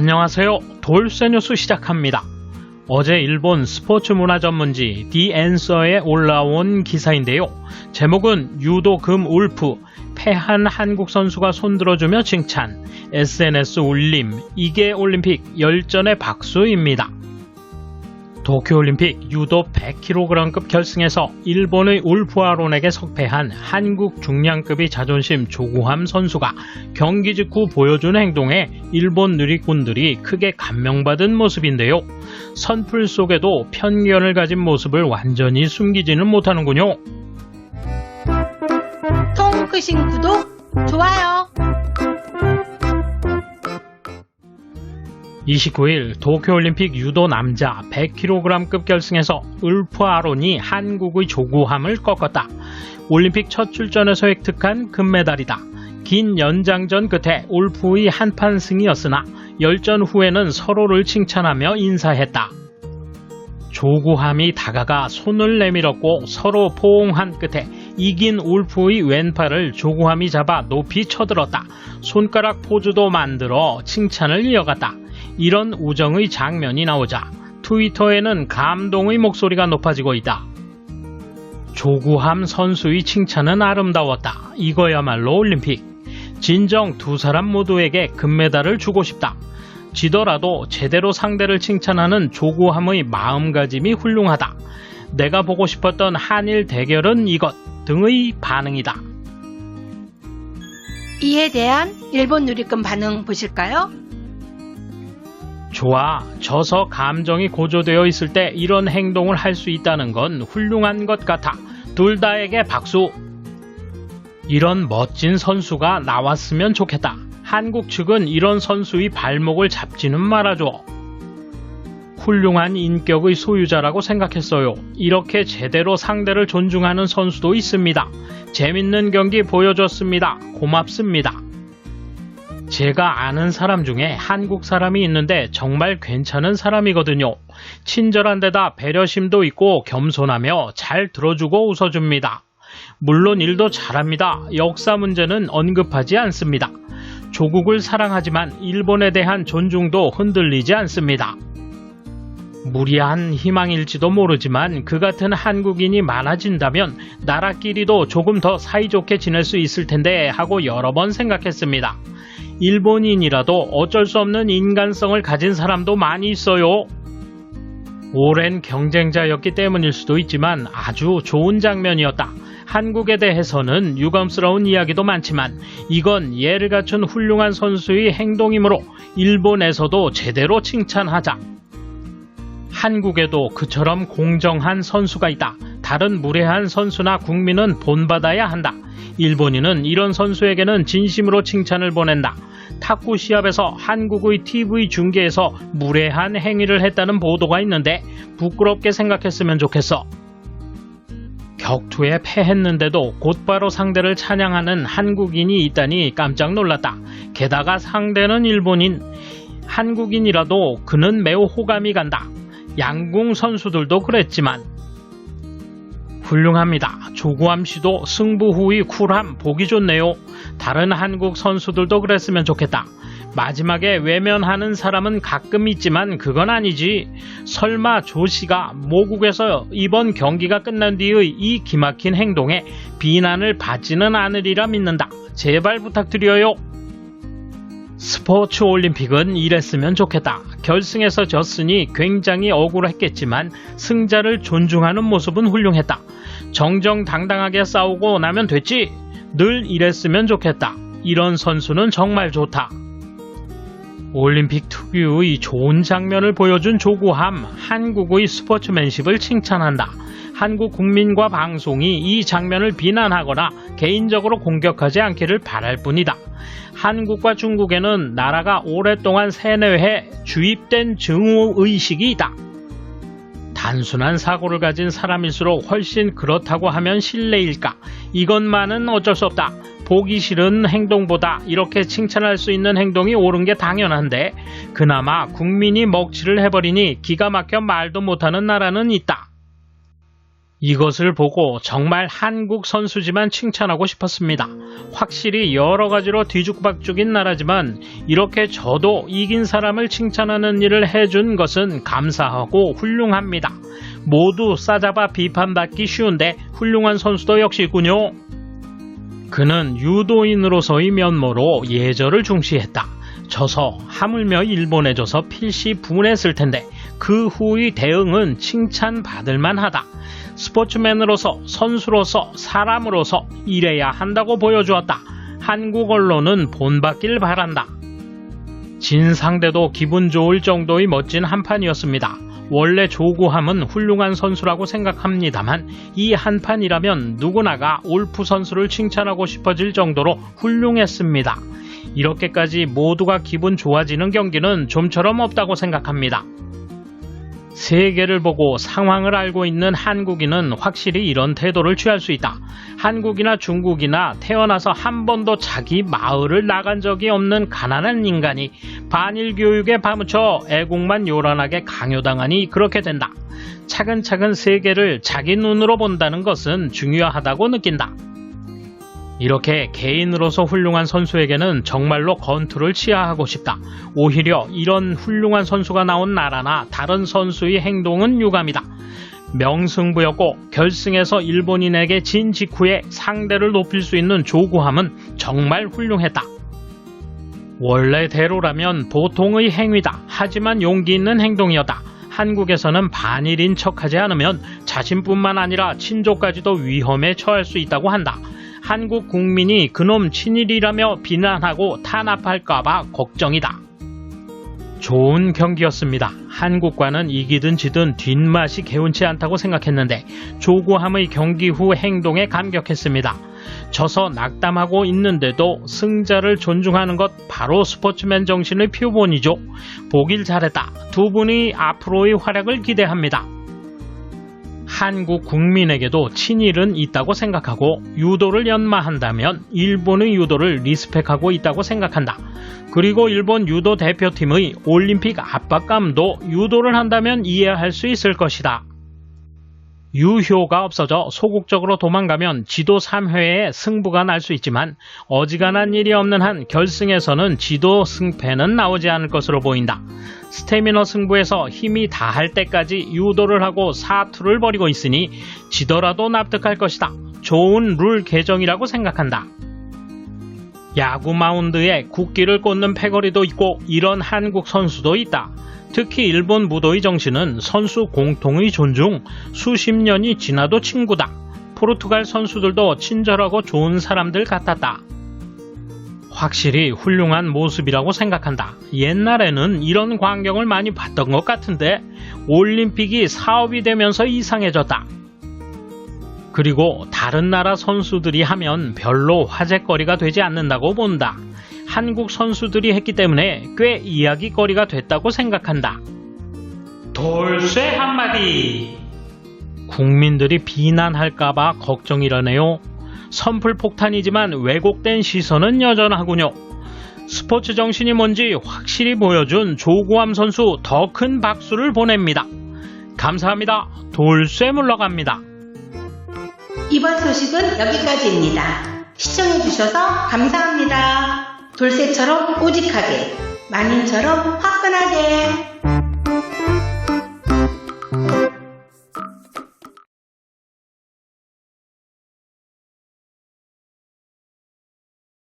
안녕하세요. 돌쇠 뉴스 시작합니다. 어제 일본 스포츠 문화 전문지 디 앤서에 올라온 기사인데요. 제목은 유도 금 울프 패한 한국 선수가 손들어주며 칭찬 SNS 울림 이게 올림픽 열전의 박수입니다. 도쿄올림픽 유도 100kg급 결승에서 일본의 울프아론에게 석패한 한국 중량급의 자존심 조구함 선수가 경기 직후 보여준 행동에 일본 누리꾼들이 크게 감명받은 모습인데요. 선풀 속에도 편견을 가진 모습을 완전히 숨기지는 못하는군요. 통 크신 구독, 좋아요. 29일 도쿄올림픽 유도 남자 100kg급 결승에서 울프 아론이 한국의 조구함을 꺾었다. 올림픽 첫 출전에서 획득한 금메달이다. 긴 연장전 끝에 울프의 한판 승이었으나 열전 후에는 서로를 칭찬하며 인사했다. 조구함이 다가가 손을 내밀었고 서로 포옹한 끝에 이긴 울프의 왼팔을 조구함이 잡아 높이 쳐들었다. 손가락 포즈도 만들어 칭찬을 이어갔다. 이런 우정의 장면이 나오자 트위터에는 감동의 목소리가 높아지고 있다. 조구함 선수의 칭찬은 아름다웠다. 이거야말로 올림픽. 진정 두 사람 모두에게 금메달을 주고 싶다. 지더라도 제대로 상대를 칭찬하는 조구함의 마음가짐이 훌륭하다. 내가 보고 싶었던 한일 대결은 이것 등의 반응이다. 이에 대한 일본 누리꾼 반응 보실까요? 좋아. 져서 감정이 고조되어 있을 때 이런 행동을 할 수 있다는 건 훌륭한 것 같아. 둘 다에게 박수. 이런 멋진 선수가 나왔으면 좋겠다. 한국 측은 이런 선수의 발목을 잡지는 말아줘. 훌륭한 인격의 소유자라고 생각했어요. 이렇게 제대로 상대를 존중하는 선수도 있습니다. 재밌는 경기 보여줬습니다. 고맙습니다. 제가 아는 사람 중에 한국 사람이 있는데 정말 괜찮은 사람이거든요. 친절한 데다 배려심도 있고 겸손하며 잘 들어주고 웃어줍니다. 물론 일도 잘합니다. 역사 문제는 언급하지 않습니다. 조국을 사랑하지만 일본에 대한 존중도 흔들리지 않습니다. 무리한 희망일지도 모르지만 그 같은 한국인이 많아진다면 나라끼리도 조금 더 사이좋게 지낼 수 있을 텐데 하고 여러 번 생각했습니다. 일본인이라도 어쩔 수 없는 인간성을 가진 사람도 많이 있어요. 오랜 경쟁자였기 때문일 수도 있지만 아주 좋은 장면이었다. 한국에 대해서는 유감스러운 이야기도 많지만 이건 예를 갖춘 훌륭한 선수의 행동이므로 일본에서도 제대로 칭찬하자. 한국에도 그처럼 공정한 선수가 있다. 다른 무례한 선수나 국민은 본받아야 한다. 일본인은 이런 선수에게는 진심으로 칭찬을 보낸다. 탁구 시합에서 한국의 TV 중계에서 무례한 행위를 했다는 보도가 있는데 부끄럽게 생각했으면 좋겠어. 격투에 패했는데도 곧바로 상대를 찬양하는 한국인이 있다니 깜짝 놀랐다. 게다가 상대는 일본인. 한국인이라도 그는 매우 호감이 간다. 양궁 선수들도 그랬지만 훌륭합니다. 조구함 씨도 승부 후의 쿨함 보기 좋네요. 다른 한국 선수들도 그랬으면 좋겠다. 마지막에 외면하는 사람은 가끔 있지만 그건 아니지. 설마 조 씨가 모국에서 이번 경기가 끝난 뒤의 이 기막힌 행동에 비난을 받지는 않으리라 믿는다. 제발 부탁드려요. 스포츠 올림픽은 이랬으면 좋겠다. 결승에서 졌으니 굉장히 억울했겠지만 승자를 존중하는 모습은 훌륭했다. 정정당당하게 싸우고 나면 됐지. 늘 이랬으면 좋겠다. 이런 선수는 정말 좋다. 올림픽 특유의 좋은 장면을 보여준 조구함, 한국의 스포츠맨십을 칭찬한다. 한국 국민과 방송이 이 장면을 비난하거나 개인적으로 공격하지 않기를 바랄 뿐이다. 한국과 중국에는 나라가 오랫동안 세뇌해 주입된 증오의식이 있다. 단순한 사고를 가진 사람일수록 훨씬 그렇다고 하면 실례일까? 이것만은 어쩔 수 없다. 보기 싫은 행동보다 이렇게 칭찬할 수 있는 행동이 옳은 게 당연한데 그나마 국민이 먹칠을 해버리니 기가 막혀 말도 못하는 나라는 있다. 이것을 보고 정말 한국 선수지만 칭찬하고 싶었습니다. 확실히 여러 가지로 뒤죽박죽인 나라지만 이렇게 저도 이긴 사람을 칭찬하는 일을 해준 것은 감사하고 훌륭합니다. 모두 싸잡아 비판받기 쉬운데 훌륭한 선수도 역시 있군요. 그는 유도인으로서의 면모로 예절을 중시했다. 져서 하물며 일본에 져서 필시 분했을 텐데 그 후의 대응은 칭찬받을 만하다. 스포츠맨으로서 선수로서 사람으로서 이래야 한다고 보여주었다. 한국 언론은 본받길 바란다. 진 상대도 기분 좋을 정도의 멋진 한판이었습니다. 원래 조구함은 훌륭한 선수라고 생각합니다만 이 한판이라면 누구나가 올프 선수를 칭찬하고 싶어질 정도로 훌륭했습니다. 이렇게까지 모두가 기분 좋아지는 경기는 좀처럼 없다고 생각합니다. 세계를 보고 상황을 알고 있는 한국인은 확실히 이런 태도를 취할 수 있다. 한국이나 중국이나 태어나서 한 번도 자기 마을을 나간 적이 없는 가난한 인간이 반일 교육에 파묻혀 애국만 요란하게 강요당하니 그렇게 된다. 차근차근 세계를 자기 눈으로 본다는 것은 중요하다고 느낀다. 이렇게 개인으로서 훌륭한 선수에게는 정말로 건투를 치하하고 싶다. 오히려 이런 훌륭한 선수가 나온 나라나 다른 선수의 행동은 유감이다. 명승부였고 결승에서 일본인에게 진 직후에 상대를 높일 수 있는 조구함은 정말 훌륭했다. 원래대로라면 보통의 행위다. 하지만 용기 있는 행동이었다. 한국에서는 반일인 척하지 않으면 자신뿐만 아니라 친족까지도 위험에 처할 수 있다고 한다. 한국 국민이 그놈 친일이라며 비난하고 탄압할까봐 걱정이다. 좋은 경기였습니다. 한국과는 이기든 지든 뒷맛이 개운치 않다고 생각했는데 조구함의 경기 후 행동에 감격했습니다. 져서 낙담하고 있는데도 승자를 존중하는 것 바로 스포츠맨 정신의 표본이죠. 보길 잘했다. 두 분이 앞으로의 활약을 기대합니다. 한국 국민에게도 친일은 있다고 생각하고 유도를 연마한다면 일본의 유도를 리스펙하고 있다고 생각한다. 그리고 일본 유도 대표팀의 올림픽 압박감도 유도를 한다면 이해할 수 있을 것이다. 유효가 없어져 소극적으로 도망가면 지도 3회에 승부가 날 수 있지만 어지간한 일이 없는 한 결승에서는 지도 승패는 나오지 않을 것으로 보인다. 스태미너 승부에서 힘이 다할 때까지 유도를 하고 사투를 벌이고 있으니 지더라도 납득할 것이다. 좋은 룰 개정이라고 생각한다. 야구 마운드에 국기를 꽂는 패거리도 있고 이런 한국 선수도 있다. 특히 일본 무도의 정신은 선수 공통의 존중, 수십 년이 지나도 친구다. 포르투갈 선수들도 친절하고 좋은 사람들 같았다. 확실히 훌륭한 모습이라고 생각한다. 옛날에는 이런 광경을 많이 봤던 것 같은데 올림픽이 사업이 되면서 이상해졌다. 그리고 다른 나라 선수들이 하면 별로 화제거리가 되지 않는다고 본다. 한국 선수들이 했기 때문에 꽤 이야기거리가 됐다고 생각한다. 돌쇠 한마디. 국민들이 비난할까봐 걱정이라네요. 선풀 폭탄이지만 왜곡된 시선은 여전하군요. 스포츠 정신이 뭔지 확실히 보여준 조구함 선수 더 큰 박수를 보냅니다. 감사합니다. 돌쇠 물러갑니다. 이번 소식은 여기까지입니다. 시청해주셔서 감사합니다. 돌새처럼 우직하게, 마님처럼 화끈하게.